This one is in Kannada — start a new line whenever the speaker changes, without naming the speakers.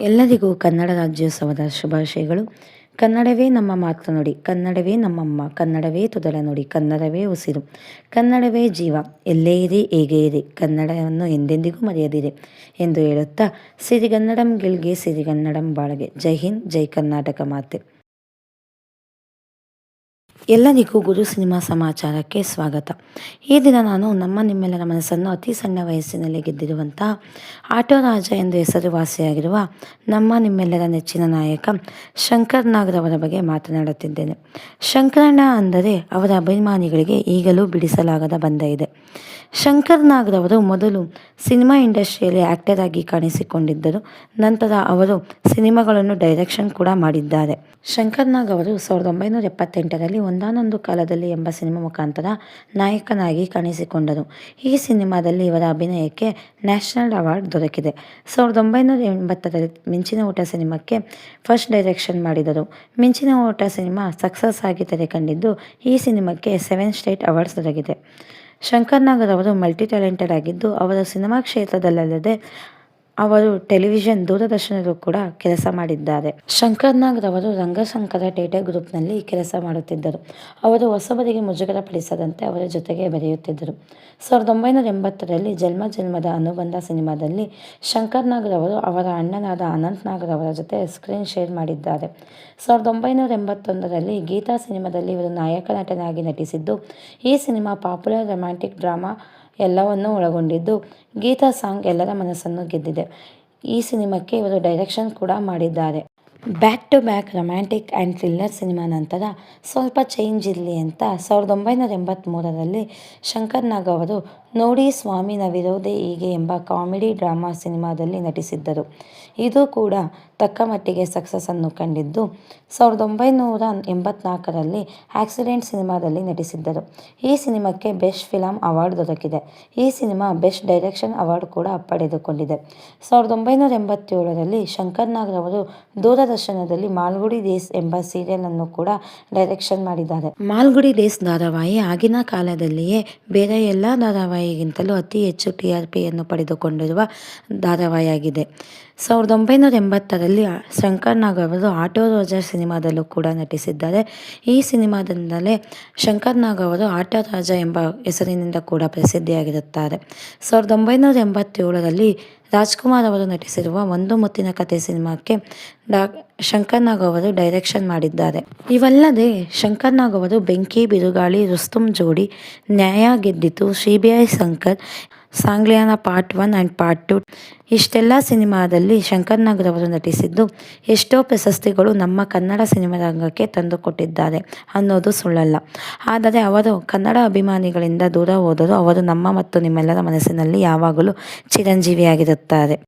ಎಲ್ಲರಿಗೂ ಕನ್ನಡ ರಾಜ್ಯೋತ್ಸವದ ಶುಭಾಶಯಗಳು. ಕನ್ನಡವೇ ನಮ್ಮ ಮಾತೃನುಡಿ ಕನ್ನಡವೇ ನಮ್ಮಮ್ಮ ಕನ್ನಡವೇ ತೊದಲ ನುಡಿ, ಕನ್ನಡವೇ ಉಸಿರು, ಕನ್ನಡವೇ ಜೀವ. ಎಲ್ಲೇ ಇರಿ ಹೇಗೆ ಇರಿ ಕನ್ನಡವನ್ನು ಎಂದೆಂದಿಗೂ ಮರೆಯದಿರಿ ಎಂದು ಹೇಳುತ್ತಾ ಸಿರಿಗನ್ನಡಂ ಗೆಲ್ಗೆ ಸಿರಿಗನ್ನಡಂ ಬಾಳಗೆ. ಜೈ ಹಿಂದ್, ಜೈ ಕರ್ನಾಟಕ ಮಾತೆ. ಎಲ್ಲರಿಗೂ ಗುರು ಸಿನಿಮಾ ಸಮಾಚಾರಕ್ಕೆ ಸ್ವಾಗತ. ಈ ದಿನ ನಾನು ನಮ್ಮ ನಿಮ್ಮೆಲ್ಲರ ಮನಸ್ಸನ್ನು ಅತಿ ಸಣ್ಣ ವಯಸ್ಸಿನಲ್ಲಿ ಗೆದ್ದಿರುವಂತಹ ಆಟೋ ರಾಜ ಎಂದು ಹೆಸರುವಾಸಿಯಾಗಿರುವ ನಮ್ಮ ನಿಮ್ಮೆಲ್ಲರ ನೆಚ್ಚಿನ ನಾಯಕ ಶಂಕರ್ ನಾಗ್ರವರ ಬಗ್ಗೆ ಮಾತನಾಡುತ್ತಿದ್ದೇನೆ. ಶಂಕರಣ್ಣ ಅಂದರೆ ಅವರ ಅಭಿಮಾನಿಗಳಿಗೆ ಈಗಲೂ ಬಿಡಿಸಲಾಗದ ಬಂದ ಇದೆ. ಶಂಕರ್ ನಾಗ್ರವರು ಮೊದಲು ಸಿನಿಮಾ ಇಂಡಸ್ಟ್ರಿಯಲ್ಲಿ ಆ್ಯಕ್ಟರ್ ಆಗಿ ಕಾಣಿಸಿಕೊಂಡಿದ್ದರು. ನಂತರ ಅವರು ಸಿನಿಮಾಗಳನ್ನು ಡೈರೆಕ್ಷನ್ ಕೂಡ ಮಾಡಿದ್ದಾರೆ. ಶಂಕರ್ ನಾಗ್ ಅವರು ಸಾವಿರದ ಒಂಬೈನೂರ ಎಪ್ಪತ್ತೆಂಟರಲ್ಲಿ ಒಂದಾನೊಂದು ಕಾಲದಲ್ಲಿ ಎಂಬ ಸಿನಿಮಾ ಮುಖಾಂತರ ನಾಯಕನಾಗಿ ಕಾಣಿಸಿಕೊಂಡರು ಈ ಸಿನಿಮಾದಲ್ಲಿ ಇವರ ಅಭಿನಯಕ್ಕೆ ನ್ಯಾಷನಲ್ ಅವಾರ್ಡ್ ದೊರಕಿದೆ. ಸಾವಿರದ ಒಂಬೈನೂರ ಎಂಬತ್ತರಲ್ಲಿ ಮಿಂಚಿನ ಊಟ ಸಿನಿಮಾಕ್ಕೆ ಫಸ್ಟ್ ಡೈರೆಕ್ಷನ್ ಮಾಡಿದರು. ಮಿಂಚಿನ ಊಟ ಸಿನಿಮಾ ಸಕ್ಸಸ್ ಆಗಿ ತೆರೆ ಕಂಡಿದ್ದು ಈ ಸಿನಿಮಾಕ್ಕೆ ಸೆವೆನ್ ಸ್ಟೇಟ್ ಅವಾರ್ಡ್ಸ್ ದೊರಕಿದೆ. ಶಂಕರ್ ನಾಗರ್ ಅವರು ಮಲ್ಟಿ ಟ್ಯಾಲೆಂಟೆಡ್ ಆಗಿದ್ದು, ಅವರ ಸಿನಿಮಾ ಕ್ಷೇತ್ರದಲ್ಲದೆ ಅವರು ಟೆಲಿವಿಷನ್ ದೂರದರ್ಶನದಲ್ಲೂ ಕೂಡ ಕೆಲಸ ಮಾಡಿದ್ದಾರೆ. ಶಂಕರ್ ನಾಗ್ ರವರು ರಂಗಶಂಕರ ಟೇಟೆ ಗ್ರೂಪ್ನಲ್ಲಿ ಕೆಲಸ ಮಾಡುತ್ತಿದ್ದರು. ಅವರು ಹೊಸಬರಿಗೆ ಮುಜುಗರ ಪಡಿಸದಂತೆ ಅವರ ಜೊತೆಗೆ ಬರೆಯುತ್ತಿದ್ದರು. ಸಾವಿರದ ಒಂಬೈನೂರ ಎಂಬತ್ತರಲ್ಲಿ ಜನ್ಮ ಜನ್ಮದ ಅನುಬಂಧ ಸಿನಿಮಾದಲ್ಲಿ ಶಂಕರ್ ನಾಗ್ ರವರು ಅವರ ಅಣ್ಣನಾದ ಅನಂತ್ ನಾಗ್ ರವರ ಜೊತೆ ಸ್ಕ್ರೀನ್ ಶೇರ್ ಮಾಡಿದ್ದಾರೆ. ಸಾವಿರದ ಒಂಬೈನೂರ ಎಂಬತ್ತೊಂದರಲ್ಲಿ ಗೀತಾ ಸಿನಿಮಾದಲ್ಲಿ ಇವರು ನಾಯಕ ನಟನಾಗಿ ನಟಿಸಿದ್ದು ಈ ಸಿನಿಮಾ ಪಾಪ್ಯುಲರ್ ರೊಮ್ಯಾಂಟಿಕ್ ಡ್ರಾಮಾ ಎಲ್ಲವನ್ನೂ ಒಳಗೊಂಡಿದ್ದು. ಗೀತಾ ಸಾಂಗ್ ಎಲ್ಲರ ಮನಸ್ಸನ್ನು ಗೆದ್ದಿದೆ. ಈ ಸಿನಿಮಾಕ್ಕೆ ಇವರು ಡೈರೆಕ್ಷನ್ ಕೂಡ ಮಾಡಿದ್ದಾರೆ. Back to back romantic and thriller cinema ನಂತರ ಸ್ವಲ್ಪ ಚೇಂಜ್ ಇರಲಿ ಅಂತ ಸಾವಿರದ ಒಂಬೈನೂರ ಎಂಬತ್ತ್ಮೂರರಲ್ಲಿ ಶಂಕರ್ ನಾಗ್ ಅವರು ನೋಡಿ ಸ್ವಾಮಿ ನವಿರೋದೆ ಹೀಗೆ ಎಂಬ ಕಾಮಿಡಿ ಡ್ರಾಮಾ ಸಿನಿಮಾದಲ್ಲಿ ನಟಿಸಿದ್ದರು. ಇದು ಕೂಡ ತಕ್ಕ ಮಟ್ಟಿಗೆ ಸಕ್ಸಸ್ಸನ್ನು ಕಂಡಿದ್ದು. ಸಾವಿರದ ಒಂಬೈನೂರ ಎಂಬತ್ನಾಲ್ಕರಲ್ಲಿ ಆಕ್ಸಿಡೆಂಟ್ ಸಿನಿಮಾದಲ್ಲಿ ನಟಿಸಿದ್ದರು. ಈ ಸಿನಿಮಾಕ್ಕೆ ಬೆಸ್ಟ್ ಫಿಲಂ ಅವಾರ್ಡ್ ದೊರಕಿದೆ. ಈ ಸಿನಿಮಾ ಬೆಸ್ಟ್ ಡೈರೆಕ್ಷನ್ ಅವಾರ್ಡ್ ಕೂಡ ಪಡೆದುಕೊಂಡಿದೆ. ಸಾವಿರದ ಒಂಬೈನೂರ ಎಂಬತ್ತೇಳರಲ್ಲಿ ಶಂಕರ್ ರವರು ದೂರದರ್ಶನದಲ್ಲಿ ಮಾಲ್ಗುಡಿ ಡೇಸ್ ಎಂಬ ಸೀರಿಯಲ್ ಅನ್ನು ಕೂಡ ಡೈರೆಕ್ಷನ್ ಮಾಡಿದ್ದಾರೆ. ಮಾಲ್ಗುಡಿ ಡೇಸ್ ಧಾರಾವಾಹಿ ಆಗಿನ ಕಾಲದಲ್ಲಿಯೇ ಬೇರೆ ಎಲ್ಲ ಧಾರಾವಾಹಿಗಿಂತಲೂ ಅತಿ ಹೆಚ್ಚು ಟಿ ಆರ್ ಪಿಯನ್ನು ಪಡೆದುಕೊಂಡಿರುವ ಧಾರಾವಾಹಿಯಾಗಿದೆ ಸಾವಿರದ ಒಂಬೈನೂರ ಎಂಬತ್ತರಲ್ಲಿ ಶಂಕರ್ ನಾಗ್ ಅವರು ಆಟೋ ರಾಜರ್ ಸಿನಿಮಾದಲ್ಲೂ ಕೂಡ ನಟಿಸಿದ್ದಾರೆ. ಈ ಸಿನಿಮಾದಿಂದಲೇ ಶಂಕರ್ ನಾಗ್ ಅವರು ಆಟೋ ರಾಜ ಎಂಬ ಹೆಸರಿನಿಂದ ಕೂಡ ಪ್ರಸಿದ್ಧಿಯಾಗಿರುತ್ತಾರೆ. ಸಾವಿರದ ಒಂಬೈನೂರ ಎಂಬತ್ತೇಳರಲ್ಲಿ ರಾಜ್ಕುಮಾರ್ ಅವರು ನಟಿಸಿರುವ ಒಂದು ಮುತ್ತಿನ ಕತೆ ಸಿನಿಮಾಕ್ಕೆ ಡಾ ಶಂಕರ್ ನಾಗ್ ಅವರು ಡೈರೆಕ್ಷನ್ ಮಾಡಿದ್ದಾರೆ. ಇವಲ್ಲದೆ ಶಂಕರ್ ನಾಗ್ ಅವರು ಬೆಂಕಿ, ಬಿರುಗಾಳಿ, ರುಸ್ತುಂ ಜೋಡಿ ನ್ಯಾಯ ಗೆದ್ದಿತು. C B I Shankar Sangliyana part one and part two. ಇಷ್ಟೆಲ್ಲ ಸಿನಿಮಾದಲ್ಲಿ ಶಂಕರ್ ನಾಗ್ ರವರು ನಟಿಸಿದ್ದು ಎಷ್ಟೋ ಪ್ರಶಸ್ತಿಗಳು ನಮ್ಮ ಕನ್ನಡ ಸಿನಿಮಾ ರಂಗಕ್ಕೆ ತಂದುಕೊಟ್ಟಿದ್ದಾರೆ ಅನ್ನೋದು ಸುಳ್ಳಲ್ಲ. ಆದರೆ ಅವರು ಕನ್ನಡ ಅಭಿಮಾನಿಗಳಿಂದ ದೂರ ಹೋದರೂ ಅವರು ನಮ್ಮ ಮತ್ತು ನಿಮ್ಮೆಲ್ಲರ ಮನಸ್ಸಿನಲ್ಲಿ ಯಾವಾಗಲೂ ಚಿರಂಜೀವಿಯಾಗಿರುತ್ತಾರೆ.